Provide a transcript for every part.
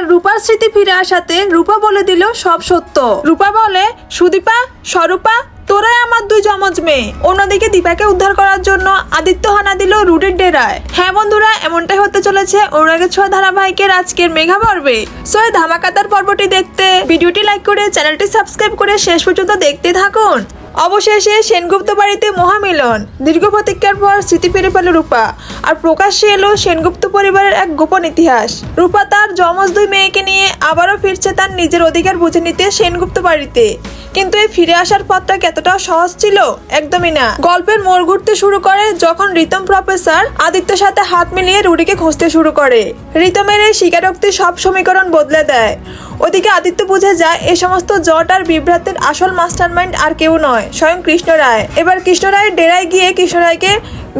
এবার রূপার স্মৃতি ফিরে আসাতে রূপা বলে দিল, সব সত্য। রূপা বলে, সুদীপা, স্বরূপা, তোরাই আমার দুই জমজ মেয়ে। অন্যদিকে দীপাকে উদ্ধার করার জন্য আদিত্য হানা দিল রুটের ডেরায়। হ্যাঁ বন্ধুরা, এমনটাই হতে চলেছে অনুরাগের ছোঁয়া ধারাবাহিকের আজকের মেঘা পর্বে। সো ধামাকাতার পর্বটি দেখতে, ভিডিওটি লাইক করে চ্যানেলটি সাবস্ক্রাইব করে শেষ পর্যন্ত দেখতে থাকুন। অবশেষে সেনগুপ্ত বাড়িতে মহামিলন। দীর্ঘ প্রতীক্ষার পর স্মৃতি ফিরে পেল রূপা। আর প্রকাশ্যে এলো সেনগুপ্ত পরিবারের এক গোপন ইতিহাস। রূপা তার যমজ দুই মেয়েকে নিয়ে আবারও ফিরছে তার নিজের অধিকার বুঝে নিতে সেনগুপ্ত বাড়িতে। কিন্তু এই ফিরে আসার পথটা কতটা সহজ ছিল, একদমই না। গল্পের মোড় ঘুরতে শুরু করে যখন রিতম প্রফেসর আদিত্যর সাথে হাত মিলিয়ে রুডিকে খুঁজতে শুরু করে। রিতমের এই স্বীকারোক্তি সব সমীকরণ বদলে দেয়। ওদিকে আদিত্য বুঝে যায়, এ সমস্ত জট আর বিভ্রাতের আসল মাস্টারমাইন্ড আর কেউ নয়, স্বয়ং কৃষ্ণ রায়। এবার কৃষ্ণ রায়ের ডেরায় গিয়ে কৃষ্ণ রায়কে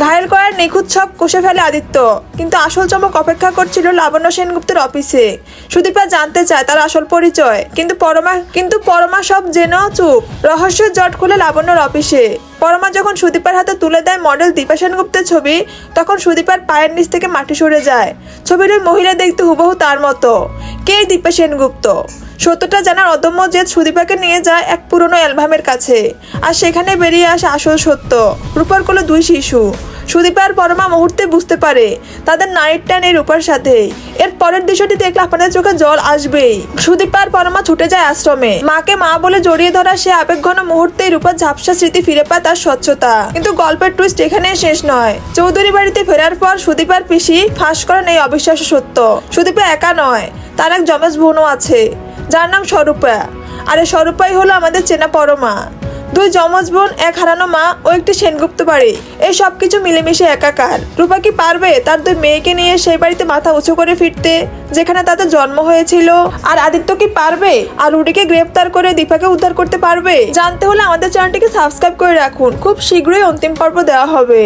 ঘায়েল করার নিখুঁত ছক কষে ফেলে আদিত্য। কিন্তু আসল চমক অপেক্ষা করছিল লাবণ্য সেনগুপ্তের অফিসে। সুদীপা জানতে চায় তার আসল পরিচয়, কিন্তু পরমা কিন্তু পরমা সব জেনেও চুপ। রহস্যের জট খুলে লাবণ্যর অফিসে। পরমা যখন সুদীপার হাতে তুলে দেয় মডেল দীপা সেনগুপ্তের ছবি, তখন সুদীপার পায়ের নিচ থেকে মাটি সরে যায়। ছবির মহিলা দেখতে হুবহু তার মতো। কে দীপা সেনগুপ্ত। সত্যটা জানার অদম্য জেদ সুদীপাকে নিয়ে যায় এক পুরনো অ্যালবামের কাছে। আর সেখানে বেরিয়ে আসে আসল সত্য, রূপার কোলে দুই শিশু। সুদীপার পরমা মুহূর্তে বুঝতে পারে, তাদের নারীর টান এই রূপার সাথে। এর পরের দৃশ্যটি দেখলে আপনাদের চোখে জল আসবেই। সুদীপার পরমা ছুটে যায় আশ্রমে। মাকে মা বলে জড়িয়ে ধরা সে আবেগঘন মুহূর্তে রূপার ঝাপসা স্মৃতি ফিরে পায় তার স্বচ্ছতা। কিন্তু গল্পের টুইস্ট এখানেই শেষ নয়। চৌধুরী বাড়িতে ফেরার পর সুদীপার পিসি ফাঁস করেন এই অবিশ্বাস্য সত্য। সুদীপা একা নয় তার এক জমেজ বোনও আছে, যার নাম স্বরূপা। আর এই স্বরূপাই হলো আমাদের চেনা পরমা। দুই যমজ বোন এক হারানো মা ও একটি সেনগুপ্ত বাড়ি। এই সব কিছু মিলেমিশে একাকার। রূপা কি পারবে তার দুই মেয়েকে নিয়ে সেই বাড়িতে মাথা উঁচু করে ফিরতে, যেখানে তাদের জন্ম হয়েছিল? আর আদিত্য কি পারবে? আর রুডিকে গ্রেফতার করে দীপাকে উদ্ধার করতে পারবে? জানতে হলে আমাদের চ্যানেলটিকে সাবস্ক্রাইব করে রাখুন। খুব শীঘ্রই অন্তিম পর্ব দেওয়া হবে।